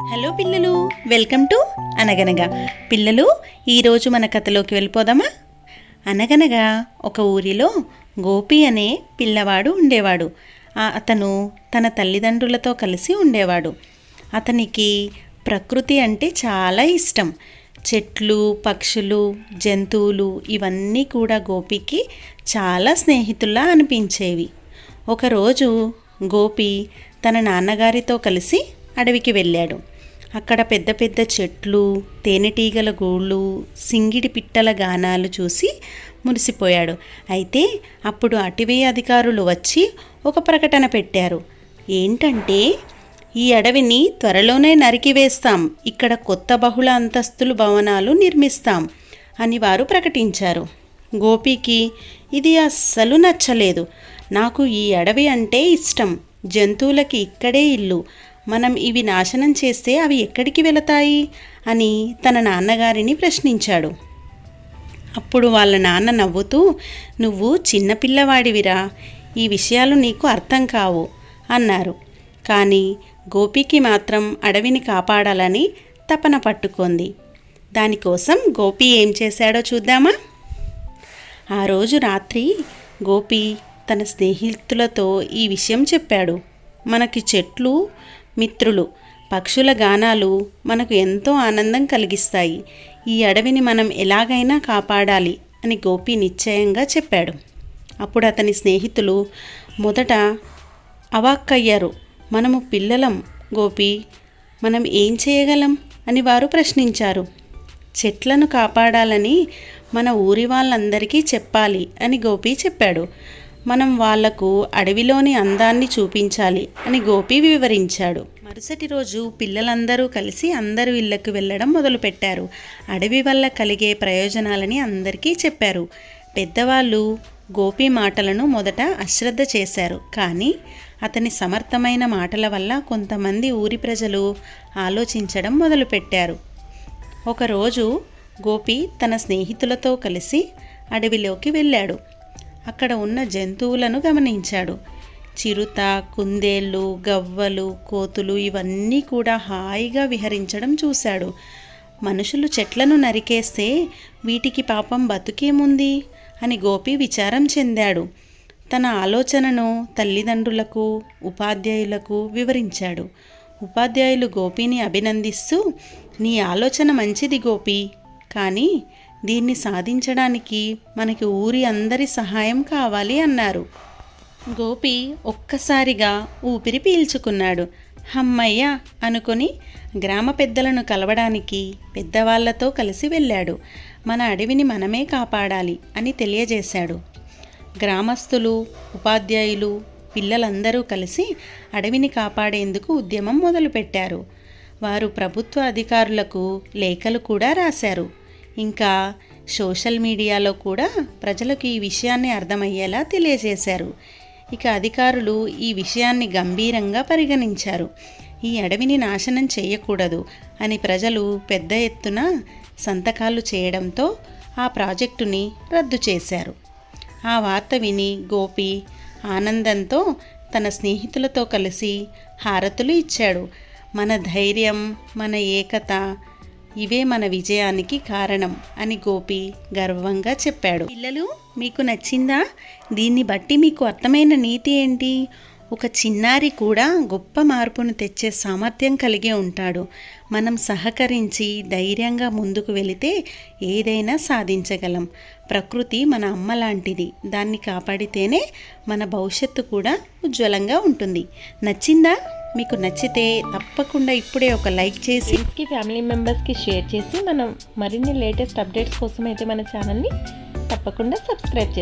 Hello పిల్లలు welcome to అనగనగా. పిల్లలు ఈరోజు మన కథలోకి వెళ్ళిపోదామా? అనగనగా ఒక ఊరిలో గోపి అనే పిల్లవాడు ఉండేవాడు. అతను తన తల్లిదండ్రులతో కలిసి ఉండేవాడు. అతనికి ప్రకృతి అంటే చాలా ఇష్టం. చెట్లు పక్షులు జంతువులు ఇవన్నీ కూడా గోపికి చాలా స్నేహితుల్లా అనిపించేవి. ఒకరోజు గోపి తన నాన్నగారితో కలిసి అడవికి వెళ్ళాడు. అక్కడ పెద్ద పెద్ద చెట్లు తేనెటీగల గూళ్ళు సింగిడి పిట్టల గానాలు చూసి మురిసిపోయాడు. అయితే అప్పుడు అటవీ అధికారులు వచ్చి ఒక ప్రకటన పెట్టారు. ఏంటంటే ఈ అడవిని త్వరలోనే నరికివేస్తాం ఇక్కడ కొత్త బహుళ అంతస్తులు భవనాలు నిర్మిస్తాం అని వారు ప్రకటించారు. గోపికి ఇది అస్సలు నచ్చలేదు. నాకు ఈ అడవి అంటే ఇష్టం. జంతువులకి ఇక్కడే ఇల్లు. మనం ఇవి నాశనం చేస్తే అవి ఎక్కడికి వెళతాయి? అని తన నాన్నగారిని ప్రశ్నించాడు. అప్పుడు వాళ్ళ నాన్న నవ్వుతూ నువ్వు చిన్నపిల్లవాడివిరా ఈ విషయాలు నీకు అర్థం కావు అన్నారు. కానీ గోపికి మాత్రం అడవిని కాపాడాలని తపన పట్టుకుంది. దానికోసం గోపి ఏం చేశాడో చూద్దామా? ఆ రోజు రాత్రి గోపి తన స్నేహితులతో ఈ విషయం చెప్పాడు. మనకి చెట్లు మిత్రులు. పక్షుల గానాలు మనకు ఎంతో ఆనందం కలిగిస్తాయి. ఈ అడవిని మనం ఎలాగైనా కాపాడాలి అని గోపి నిశ్చయంగా చెప్పాడు. అప్పుడు అతని స్నేహితులు మొదట అవాక్కయ్యారు. మనము పిల్లలం గోపి మనం ఏం చేయగలం అని వారు ప్రశ్నించారు. చెట్లను కాపాడాలని మన ఊరి వాళ్ళందరికీ చెప్పాలి అని గోపి చెప్పాడు. మనం వాళ్ళకు అడవిలోని అందాన్ని చూపించాలి అని గోపి వివరించాడు. మరుసటి రోజు పిల్లలందరూ కలిసి అందరూ ఇళ్ళకు వెళ్ళడం మొదలుపెట్టారు. అడవి వల్ల కలిగే ప్రయోజనాలని అందరికీ చెప్పారు. పెద్దవాళ్ళు గోపి మాటలను మొదట అశ్రద్ధ చేశారు. కానీ అతని సమర్థమైన మాటల వల్ల కొంతమంది ఊరి ప్రజలు ఆలోచించడం మొదలుపెట్టారు. ఒకరోజు గోపి తన స్నేహితులతో కలిసి అడవిలోకి వెళ్ళాడు. అక్కడ ఉన్న జంతువులను గమనించాడు. చిరుత కుందేళ్ళు గవ్వలు కోతులు ఇవన్నీ కూడా హాయిగా విహరించడం చూశాడు. మనుషులు చెట్లను నరికేస్తే వీటికి పాపం బతుకేముంది? అని గోపి విచారం చెందాడు. తన ఆలోచనను తల్లిదండ్రులకు ఉపాధ్యాయులకు వివరించాడు. ఉపాధ్యాయులు గోపిని అభినందిస్తూ నీ ఆలోచన మంచిది గోపి కానీ దీన్ని సాధించడానికి మనకి ఊరి అందరి సహాయం కావాలి అన్నారు. గోపి ఒక్కసారిగా ఊపిరి పీల్చుకున్నాడు. హమ్మయ్య అనుకొని గ్రామ పెద్దలను కలవడానికి పెద్దవాళ్ళతో కలిసి వెళ్ళాడు. మన అడవిని మనమే కాపాడాలి అని తెలియజేశాడు. గ్రామస్తులు ఉపాధ్యాయులు పిల్లలందరూ కలిసి అడవిని కాపాడేందుకు ఉద్యమం మొదలుపెట్టారు. వారు ప్రభుత్వ అధికారులకు లేఖలు కూడా రాశారు. ఇంకా సోషల్ మీడియాలో కూడా ప్రజలకు ఈ విషయాన్ని అర్థమయ్యేలా తెలియజేశారు. ఇక అధికారులు ఈ విషయాన్ని గంభీరంగా పరిగణించారు. ఈ అడవిని నాశనం చేయకూడదు అని ప్రజలు పెద్ద ఎత్తున సంతకాలు చేయడంతో ఆ ప్రాజెక్టుని రద్దు చేశారు. ఆ వార్త విని గోపి ఆనందంతో తన స్నేహితులతో కలిసి హారతులు ఇచ్చాడు. మన ధైర్యం మన ఏకత ఇవే మన విజయానికి కారణం అని గోపి గర్వంగా చెప్పాడు. పిల్లలు మీకు నచ్చిందా? దీన్ని బట్టి మీకు అర్థమైన నీతి ఏంటి? ఒక చిన్నారి కూడా గొప్ప మార్పును తెచ్చే సామర్థ్యం కలిగి ఉంటాడు. మనం సహకరించి ధైర్యంగా ముందుకు వెళితే ఏదైనా సాధించగలం. ప్రకృతి మన అమ్మ లాంటిది. దాన్ని కాపాడితేనే మన భవిష్యత్తు కూడా ఉజ్వలంగా ఉంటుంది. నచ్చిందా? మీకు నచ్చితే తప్పకుండా ఇప్పుడే ఒక లైక్ చేసి ఫ్రెండ్స్కి ఫ్యామిలీ మెంబర్స్కి షేర్ చేసి మనం మరిన్ని లేటెస్ట్ అప్డేట్స్ కోసం అయితే మన ఛానల్ని తప్పకుండా సబ్స్క్రైబ్ చేసుకోండి